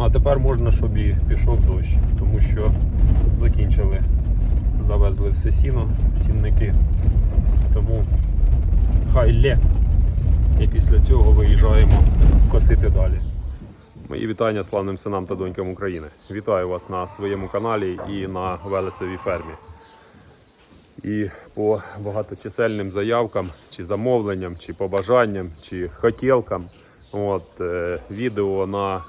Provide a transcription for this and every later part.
Ну а тепер можна, щоб і пішов дощ, тому що закінчили, завезли все сіно, сінники. Тому хай лє. І після цього виїжджаємо косити далі. Мої вітання славним синам та донькам України. Вітаю вас на своєму каналі і на Велесовій фермі. І по багаточисельним заявкам, чи замовленням, чи побажанням, чи хотілкам. От, е, відео на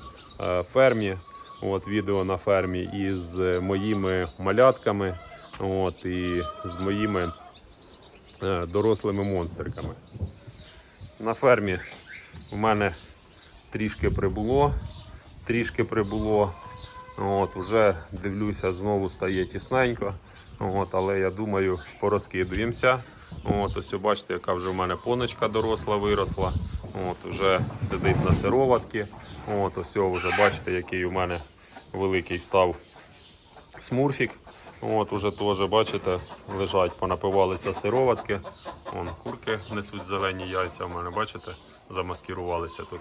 фермі. От, відео на фермі із моїми малятками от, і з моїми е, дорослими монстриками. На фермі в мене трішки прибуло, трішки прибуло. От, Уже дивлюся, знову стає тісненько. От, але я думаю, порозкидуємося. От, ось бачите, яка вже в мене поночка доросла, виросла. От, Вже сидить на сироватці. От, ось вже бачите, який у мене великий став смурфік. От, уже теж, бачите, лежать, понапивалися сироватки. Вон, курки несуть зелені яйця, у мене, бачите, замаскірувалися тут.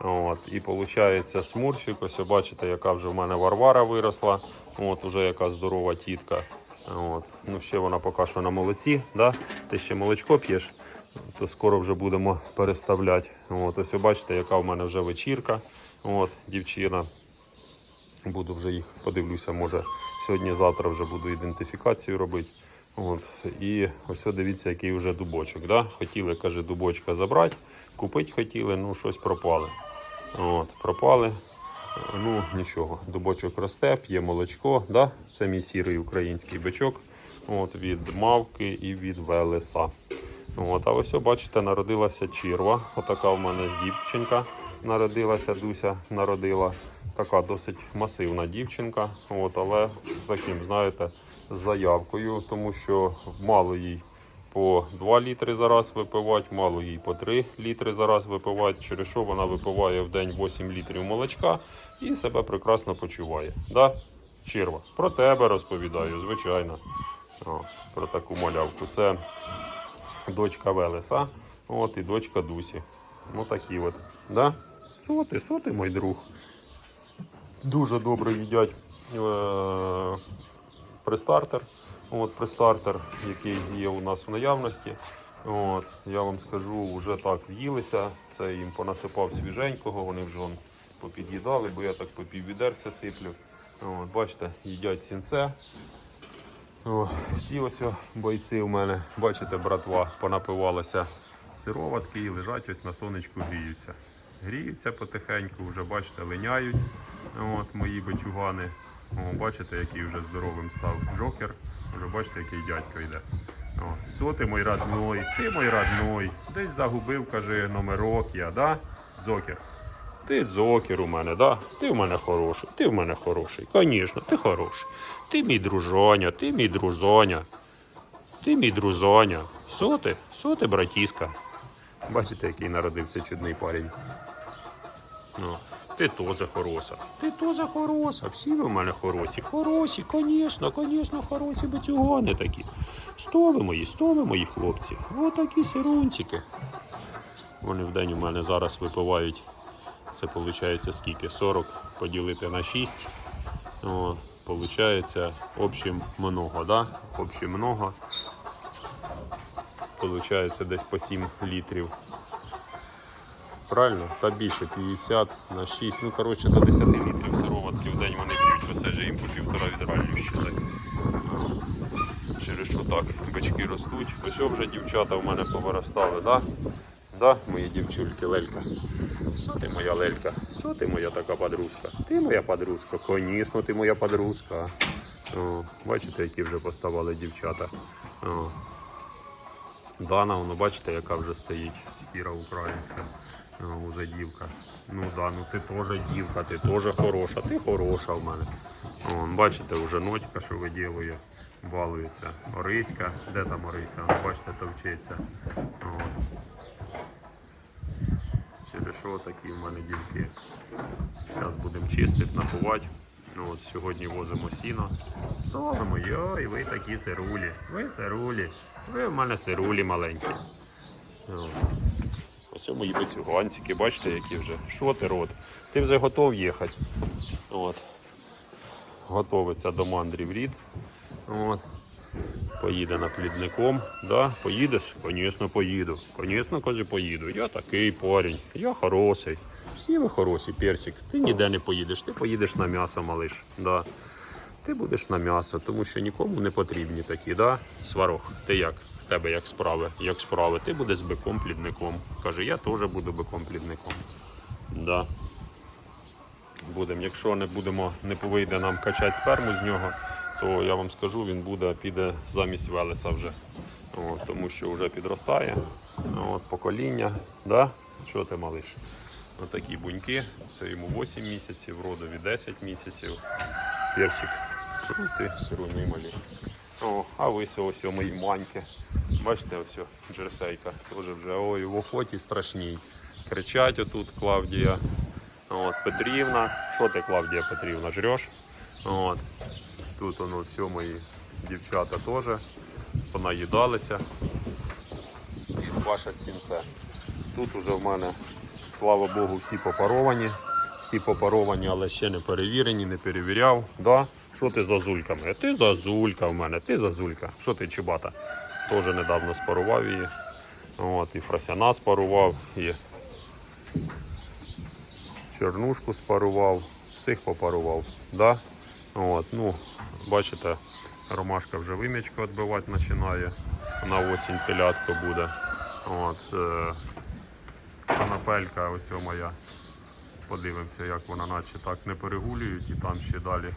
От, і виходить смурфік. Ось бачите, яка вже в мене варвара виросла. От, уже яка здорова тітка. От. Ну, ще вона поки що на молоці. Да? Ти ще молочко п'єш, то скоро вже будемо переставляти. От, ось бачите, яка в мене вже вечірка. От, дівчина. Буду вже їх подивлюся, може сьогодні-завтра вже буду ідентифікацію робити. От. І ось дивіться, який вже дубочок. Да? Хотіли, каже, дубочка забрати, купити хотіли, ну щось пропали. От, пропали. Ну нічого, дубочок росте, п'є молочко. Да? Це мій сірий український бичок от, від мавки і від велеса. От, а ось, бачите, народилася черва. Отака в мене дівчинка народилася, Дуся народила. Така досить масивна дівчинка, от, але з таким, знаєте, з заявкою, тому що мало їй по 2 літри за раз випивати, мало їй по 3 літри за раз випивати, через що вона випиває в день 8 літрів молочка і себе прекрасно почуває. Да? Черва, про тебе розповідаю, звичайно. О, про таку малявку. Це дочка Велеса, от і дочка Дусі. Ну такі от. Да? Соти, соти, мой друг. Дуже добре їдять е-. От пристартер, який є у нас в наявності. От, я вам скажу, вже так в'їлися. Це їм понасипав свіженького, вони вже он попід'їдали, бо я так по піввідерця сиплю. От, бачите, їдять сінце. О, ці ось бойці у мене, бачите, братва, понапивалася сироватки і лежать ось на сонечку гріються. Гріються потихеньку, вже бачите, линяють от, мої бичугани. О, бачите, який вже здоровим став джокер. Вже бачите, який дядько йде. О, Со ти мой родной, ти мой родной. Десь загубив, каже, номерок я, да? Дзокер. Ти дзокер у мене, да? Ти в мене хороший, ти в мене хороший. Звісно, ти хороший. Ти мій дружоня, ти мій друзоня. Ти мій друзоня. Соти, соти, братіска. Бачите, який народився чудний парень. Ну, ти теж хороша. Ти теж хороша. Всі ви в мене хороші. Хороші, звісно, звісно, хороші бацюгани такі. Сто ви мої, сто ви мої хлопці. Отакі сирунчики. Вони в день у мене зараз випивають. Це виходить скільки? 40 поділити на 6. О, Получається много, да? Общим много. Получається десь по 7 літрів. Правильно? Та більше 50 на 6. Ну, коротше, до 10 літрів сироватки в день вони п'ють, бо це ж їм по півтора відра щитай. Через що так бички ростуть. Ось вже дівчата в мене повиростали, да? Да, мої дівчульки, лелька. Що ти моя лелька? Що ти моя така подрузка? Ти моя подрузка, звісно, ти моя подрузка. О, бачите, які вже поставали дівчата. О. Дана, воно бачите, яка вже стоїть, сіра українська. Уже дівка. Ну да, ну ти теж дівка, ти теж хороша, ти хороша в мене. О, бачите, вже ночка, що виділує, балується. Ориська, де там Орися? Бачите, товчеться. О. Що такі в мене дівки. Зараз будемо чистити, напувати. Ну, от Сьогодні возимо сіно. Ставимо, йой, ви такі сирулі. Ви сирулі. Ви в мене сирулі маленькі. О. Ось мої бицюганчики, бачите, які вже. Що ти рот? Ти вже готов їхати. От. Готовиться до мандрів рід. От. Поїде наплідником. Да? Поїдеш? Звісно, поїду. Звісно, каже, поїду. Я такий парень, я хороший. Всі ви хороші, персик. Ти ніде не поїдеш, ти поїдеш на м'ясо, малиш. Да. Ти будеш на м'ясо, тому що нікому не потрібні такі, да? Сварог, ти як? Тебе як справи? Як справи? Ти будеш биком плідником. Каже, я теж буду биком плідником. Да. Будем. Якщо не будемо, не вийде нам качати сперму з нього, то я вам скажу, він буде, піде замість Велеса вже. От, тому що вже підростає. От, покоління. Да? Що ти малиш? Отакі буньки. Це йому 8 місяців, родові 10 місяців. Персик. Крути, сируний малі. О, а ось ось мої маньки. Бачите, ось джерсейка. Теж вже ой, в охоті страшній. Кричать отут Клавдія. От, Петрівна. Що ти, Клавдія Петрівна, жреш? От. Тут воно все мої дівчата теж понаїдалися. І бачать сінце. Тут уже в мене, слава Богу, всі попаровані. Всі попаровані, але ще не перевірені, не перевіряв. Да? Що ти за зульками? Ти зазулька в мене, ти зазулька. Що ти чубата? Теж недавно спарував її. От, і фрасяна спарував, і чернушку спарував, всіх попарував. Да? От, ну, бачите, ромашка вже вимічку відбивати починає. На осінь пилятка буде. От, е, канапелька ось моя. Подивимося, як вона наче так не перегулюють і там ще далі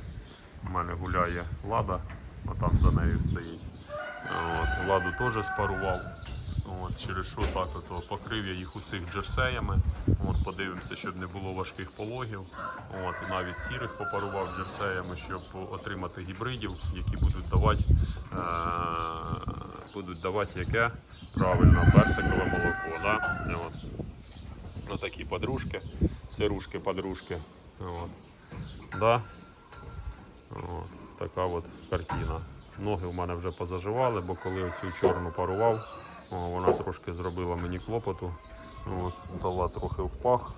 в мене гуляє лада, а там за нею стоїть. От, ладу теж спарував. От, через що так от, покрив я їх усіх джерсеями. От, подивимося, щоб не було важких пологів. От, і навіть сірих попарував джерсеями, щоб отримати гібридів, які будуть давати, е- будуть давати яке правильно персикове молоко. Да? От. Ну, такі подружки, сирушки, подружки. От. Да? От. Така от картина. Ноги в мене вже позаживали, бо коли цю чорну парував, вона трошки зробила мені клопоту. От, дала трохи в пах.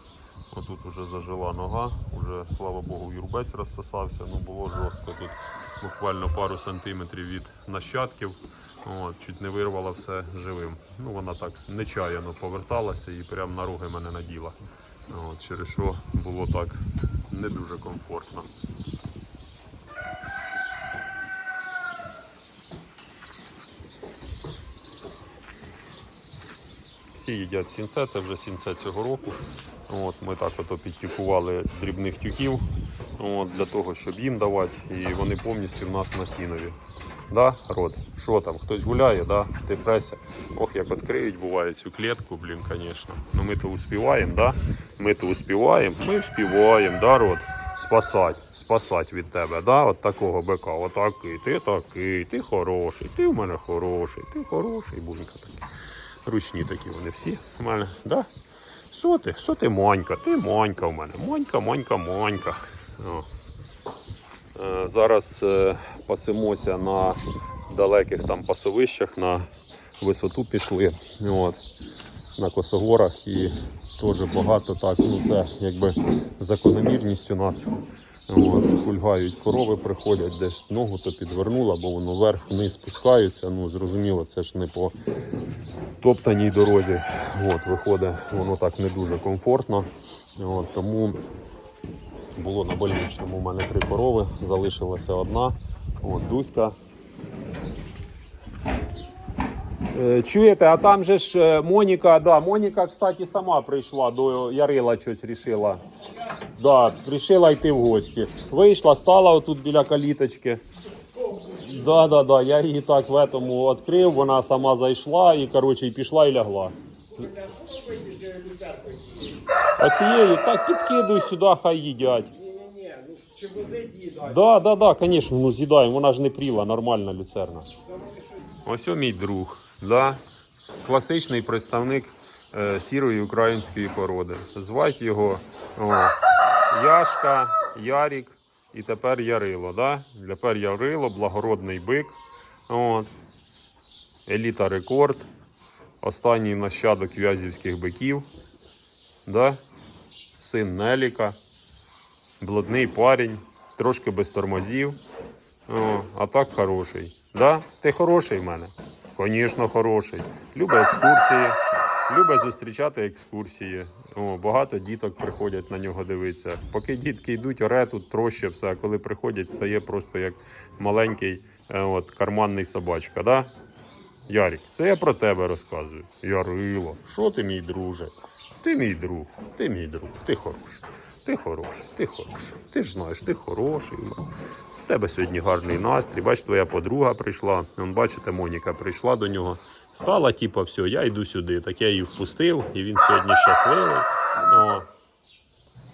Отут вже зажила нога, вже, слава Богу, юрбець розсосався, ну було жорстко. Тут буквально пару сантиметрів від нащадків. От, чуть не вирвала все живим. Ну, вона так нечаяно поверталася і прямо на роги мене наділа. От, через що було так не дуже комфортно. Всі їдять сінце, це вже сінце цього року. От, ми так ото підтюкували дрібних тюків от, для того, щоб їм давати, і вони повністю в нас на сінові. Да, род? Що там? Хтось гуляє, да? Ти. Ох, як відкриють буває цю клітку, блін, звісно. Ну ми то успіваємо, да? Ми то успіваємо, ми успіваємо, да, род? Спасать, спасать від тебе, да? От такого бика. Отакий, ти такий, ти хороший, ти в мене хороший, ти хороший, бунька такий. Ручні такі вони всі в мене, да? Що ти? Що ти монька? Ти монька в мене. Монька, монька, монька. О. Е, Зараз е, пасемося на далеких там пасовищах, на висоту пішли. От, на косогорах і теж багато так. Ну це якби закономірність у нас. От, кульгають корови, приходять, десь ногу то підвернула, бо воно вверх-вниз спускаються. Ну, зрозуміло, це ж не по топтаній дорозі. От, виходить, воно так не дуже комфортно. От, тому було на больничному у мене три корови, залишилася одна. От Дуська. Е, Чуєте, а там же ж е, Моніка, да, Моніка, кстати, сама прийшла до Ярила щось рішила. Да, рішила йти в гості. Вийшла, стала отут біля каліточки. Да, да, да, я її так в этому відкрив, вона сама зайшла і, коротше, і пішла і лягла. А цією так підкидуй сюди, хай їдять. Да, да, да, звісно, ну з'їдаємо, вона ж не пріла, нормальна люцерна. Ось о мій друг, да? класичний представник е, сірої української породи. Звати його о, Яшка, Ярік і тепер Ярило. Да? Тепер Ярило, благородний бик. От. Еліта рекорд. Останній нащадок в'язівських биків. Да? Син Неліка. блудний парень, трошки без тормозів. О, а так хороший. Да? Ти хороший в мене? Звісно, хороший. Любить екскурсії, любить зустрічати екскурсії. О, багато діток приходять на нього дивитися. Поки дітки йдуть, оре тут троща все, а коли приходять, стає просто як маленький е, от, карманний собачка. Да? Ярік, це я про тебе розказую. Ярило, що ти мій друже? Ти мій друг, ти мій друг, ти хороший. Ти хороший, ти хороший. Ти ж знаєш, ти хороший. У тебе сьогодні гарний настрій. Бач, твоя подруга прийшла. Вон, бачите, Моніка прийшла до нього. Стала, типу, все, я йду сюди. Так я її впустив, і він сьогодні щасливий. О,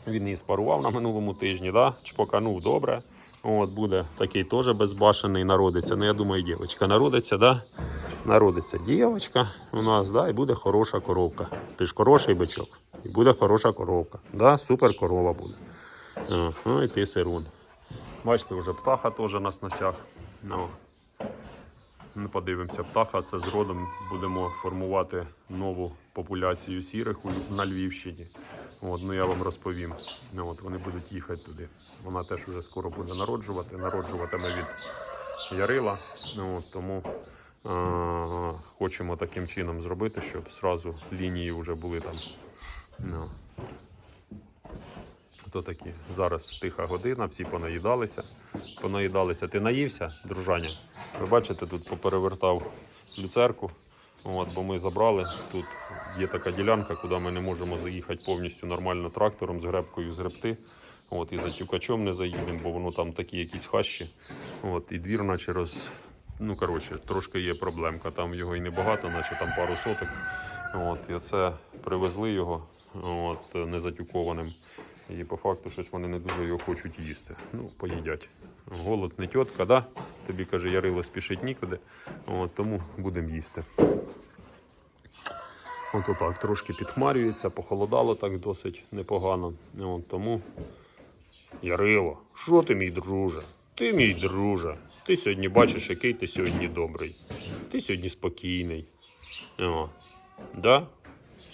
він її спарував на минулому тижні, да? чпоканув добре. От буде такий теж безбашений, народиться. Ну, я думаю, дівчинка народиться, да? Народиться дівчинка у нас, да? і буде хороша коровка. Ти ж хороший бичок. І буде хороша коровка. Да? Супер корова буде. Ну і ти сирун. Бачите, вже птаха теж на сносях. Ну, ми подивимося, птаха це зродом будемо формувати нову популяцію сірих на Львівщині. От, ну я вам розповім. Ну, от, вони будуть їхати туди. Вона теж уже скоро буде народжувати. Народжуватиме від Ярила. Ну, от, тому а, хочемо таким чином зробити, щоб зразу лінії вже були там. Ну. То такі. Зараз тиха година, всі понаїдалися. Понаїдалися. Ти наївся, дружаня? Ви бачите, тут поперевертав люцерку. От, бо ми забрали. Тут є така ділянка, куди ми не можемо заїхати повністю нормально трактором з гребкою згребти. От, і за тюкачом не заїдемо, бо воно там такі якісь хащі. От, і двір, наче роз. Ну, коротше, трошки є проблемка. Там його і небагато, наче там пару соток. От, і оце привезли його от, незатюкованим. І по факту щось вони не дуже його хочуть їсти. Ну, поїдять. Голод не тітка, да? Тобі каже, Ярило спішить нікуди. От, тому будемо їсти. От отак трошки підхмарюється, похолодало так досить непогано. От, тому Ярило, що ти мій друже? Ти мій друже. Ти сьогодні бачиш, який ти сьогодні добрий. Ти сьогодні спокійний. О, да?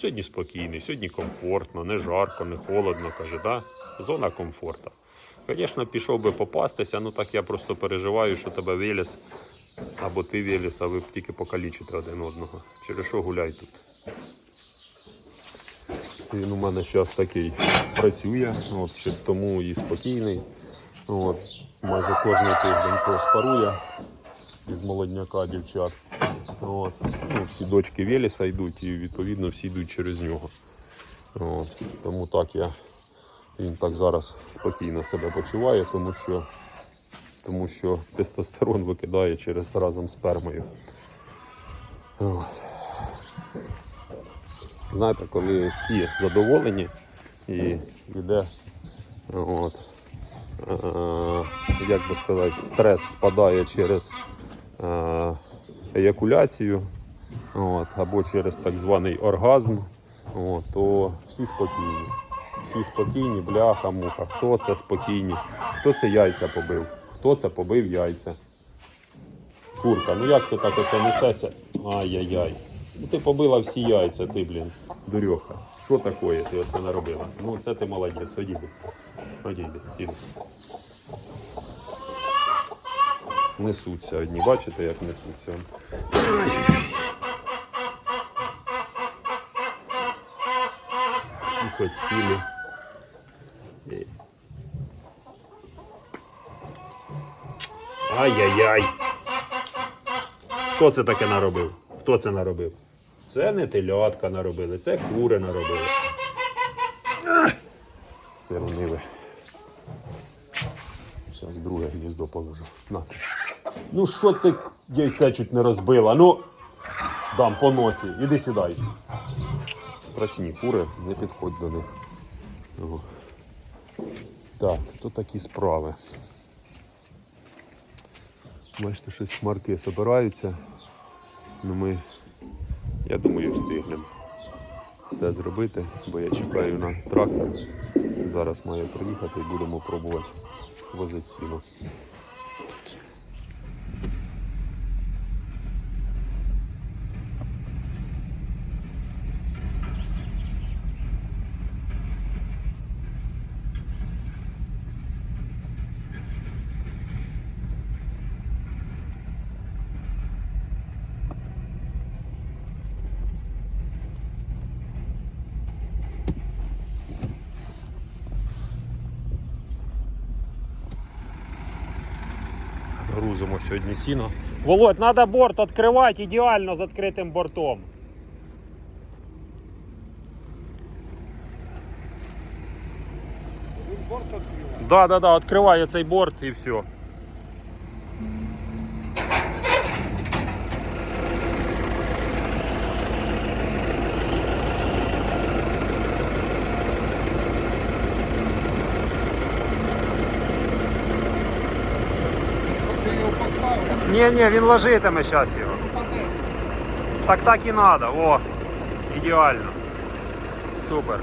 Сьогодні спокійний, сьогодні комфортно, не жарко, не холодно, каже, да? Зона комфорту. Звісно, пішов би попастися, ну так я просто переживаю, що тебе виліз, або ти виліз, а ви б тільки покалічите один одного. Через що гуляй тут. Він у мене зараз такий працює, от, тому і спокійний. От, майже кожен тиждень проспарує із молодняка дівчат. От. Ну, всі дочки Веліса йдуть і відповідно всі йдуть через нього. От. Тому так я, він так зараз спокійно себе почуває, тому що, тому що тестостерон викидає через разом з спермою. От. Знаєте, коли всі задоволені і йде от, е, як би сказати, стрес спадає через е, еякуляцію от, або через так званий оргазм, от, то всі спокійні. Всі спокійні, бляха, муха. Хто це спокійні? Хто це яйця побив? Хто це побив яйця? Курка, ну як ти так оце несешся? Ай-яй-яй. Ну ти побила всі яйця, ти, блін, дурьоха. Що таке ти оце наробила? Ну це ти молодець, одійди. Одійди, іди. Несуться одні, бачите, як несуться. І сіли. Ай-яй-яй. Хто це таке наробив? Хто це наробив? Це не телятка наробили, це кури наробили. Ах! Сирониви. Зараз друге гніздо положу. На. Ну що ти яйце чуть не розбила? Ну, дам по носі. Іди сідай. Страшні кури, не підходь до них. Ого. Так, то такі справи. Бачите, щось хмарки збираються. Ну ми, я думаю, встигнемо все зробити, бо я чекаю на трактор. Зараз має приїхати і будемо пробувати возити сіно. Грузимо сьогодні сіно. Володь, треба борт відкривати ідеально з відкритим бортом. Він борт відкриває. Да, да, да, відкриває цей борт і все. Ні, ні, він ложитиме зараз його. Так так і треба, о, ідеально. Супер.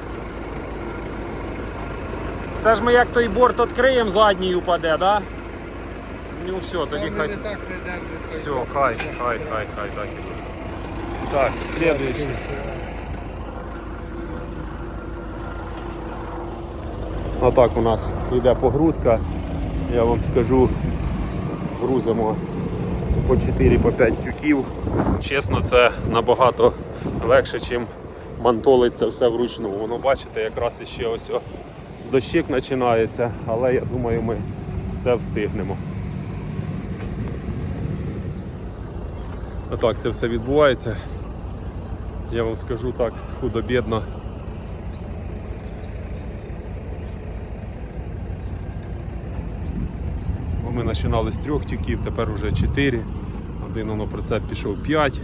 Це ж ми як той борт відкриємо, задній упаде, да? Ну все, тоді хай. Все, хай, хай, хай, хай, так. Так, следующий. Отак у нас йде погрузка. Я вам скажу, грузимо по 4-5 тюків. Чесно, це набагато легше, ніж мантолить це все вручну. Воно бачите, якраз іще ось дощик починається, але я думаю, ми все встигнемо. Отак це все відбувається. Я вам скажу так, худо-бідно. Бо Ми починали з трьох тюків, тепер вже чотири. Один воно прицеп пішов п'ять.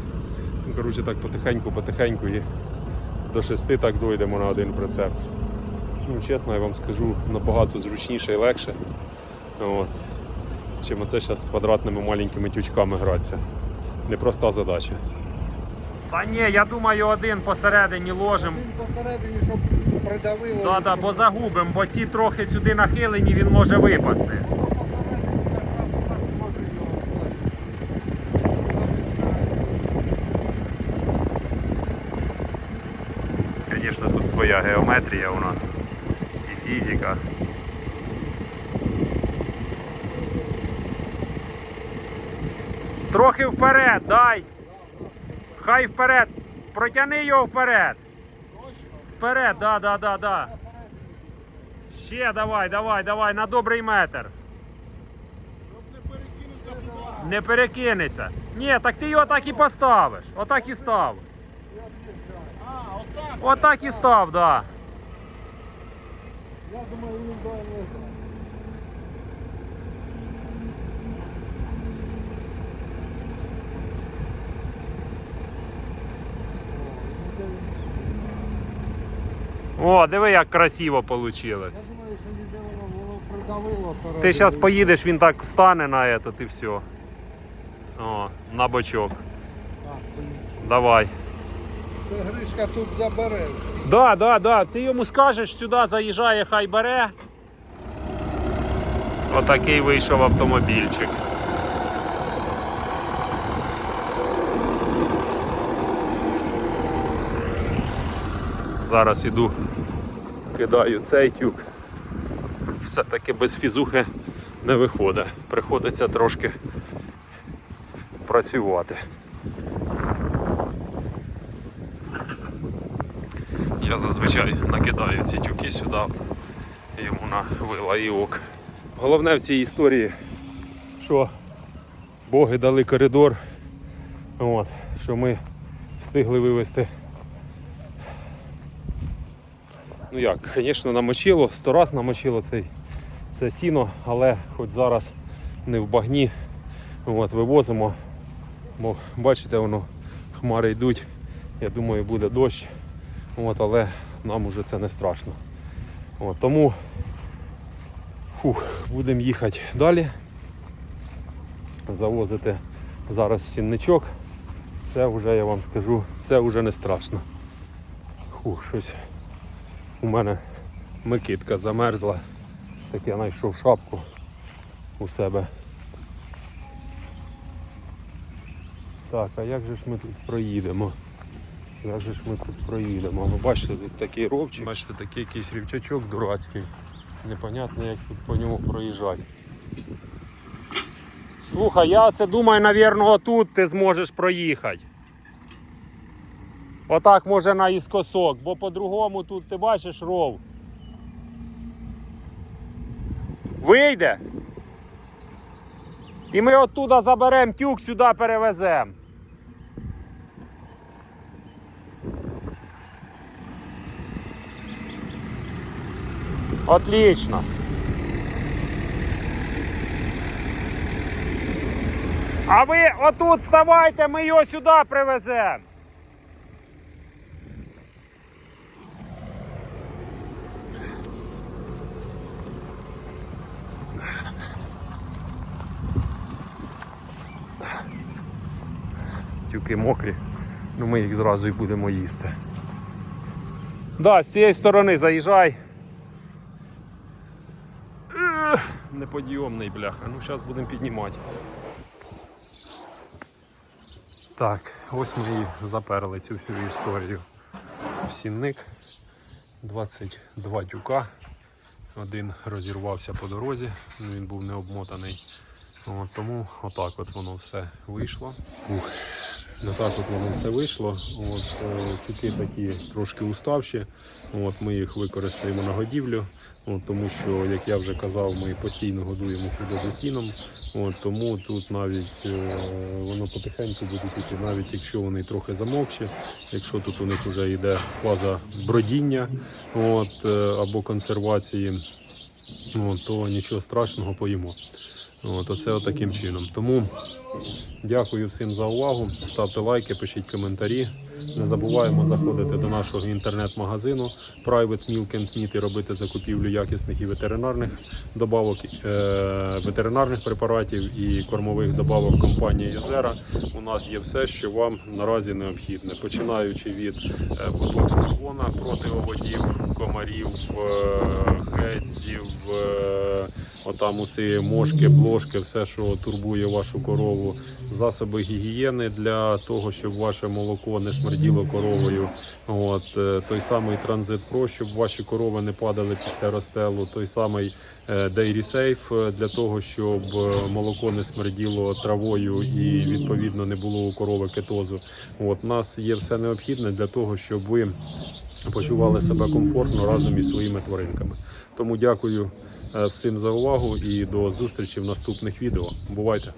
Ну, коротше, так потихеньку-потихеньку і до шести так дойдемо на один прицеп. Ну, чесно, я вам скажу, набагато зручніше і легше. От. Чим оце зараз з квадратними маленькими тючками гратися. Непроста задача. Та ні, я думаю, один посередині ложимо. Він посередині, щоб придавило. Да, да, бо загубимо, бо ці трохи сюди нахилені, він може випасти. Посередині якраз так може його Звісно, тут своя геометрія у нас і фізика. Трохи вперед, дай. Хай вперед. Протяни його вперед. Вперед, да, да, да, да. Ще давай, давай, давай, на добрий метр. Не перекинеться. Ні, так ти його так і поставиш. Отак і став. Отак і став, да. Я думаю, він до О, диви, як красиво вийшло. Я думаю, що ніде воно, воно придавило. Ти всередині. зараз поїдеш, він так встане на этот і все. О, на бочок. Так. Давай. Це Гришка тут забере. Да, да, да. Ти йому скажеш, сюди заїжджає, хай бере. Отакий вийшов автомобільчик. Зараз іду, кидаю цей тюк. Все-таки без фізухи не виходить. Приходиться трошки працювати. Я зазвичай накидаю ці тюки сюди йому на вила ок. Головне в цій історії, що боги дали коридор, от, що ми встигли вивезти. Ну як, звісно, намочило, сто раз намочило цей, це сіно, але хоч зараз не в багні. От, вивозимо. Бо бачите, воно хмари йдуть. Я думаю, буде дощ. От, але нам уже це не страшно. От, тому будемо їхати далі. Завозити зараз сінничок. Це вже я вам скажу, це вже не страшно. Фух, щось у мене микитка замерзла. Так я знайшов шапку у себе. Так, а як же ж ми тут проїдемо? Як же ж ми тут проїдемо? Ну бачите, тут такий ровчик. Бачите, такий якийсь рівчачок дурацький. Непонятно, як тут по ньому проїжджати. Слухай, я це думаю, навірно, отут ти зможеш проїхати. Отак може наіскосок, бо по-другому тут ти бачиш ров. Вийде. І ми оттуда заберемо тюк, сюди перевеземо. Отлично. А ви отут ставайте, ми його сюди привеземо. Тюки мокрі, ну ми їх зразу і будемо їсти. Да, з цієї сторони заїжджай. Неподйомний бляха. Ну зараз будемо піднімати. Так, ось ми і заперли цю всю історію. Сінник, 22 тюка. Один розірвався по дорозі, ну, він був не обмотаний. От, тому отак от воно все вийшло. Фух. Отак от воно все вийшло. От, е, тюки такі трошки уставші. От, ми їх використаємо на годівлю. От, тому що, як я вже казав, ми постійно годуємо худобу сіном. От, тому тут навіть е, воно потихеньку буде йти, навіть якщо вони трохи замовчі, якщо тут у них вже йде фаза бродіння от, е, або консервації, от, то нічого страшного поїмо. От, оце отаким чином. Тому дякую всім за увагу. Ставте лайки, пишіть коментарі. Не забуваємо заходити до нашого інтернет-магазину Private Milk and Meat і робити закупівлю якісних і ветеринарних добавок, е, ветеринарних препаратів і кормових добавок компанії Єзера. У нас є все, що вам наразі необхідне, починаючи від е, ботокс кургона проти оводів, комарів, е, гедзів, е, отам уси мошки, блошки, все, що турбує вашу корову, засоби гігієни для того, щоб ваше молоко не смерділо коровою. От е, той самий транзит Pro, щоб ваші корови не падали після розстелу, той самий е, Dairy Safe е, для того, щоб молоко не смерділо травою і відповідно не було у корови кетозу. От у нас є все необхідне для того, щоб ви почували себе комфортно разом із своїми тваринками. Тому дякую всім за увагу і до зустрічі в наступних відео. Бувайте!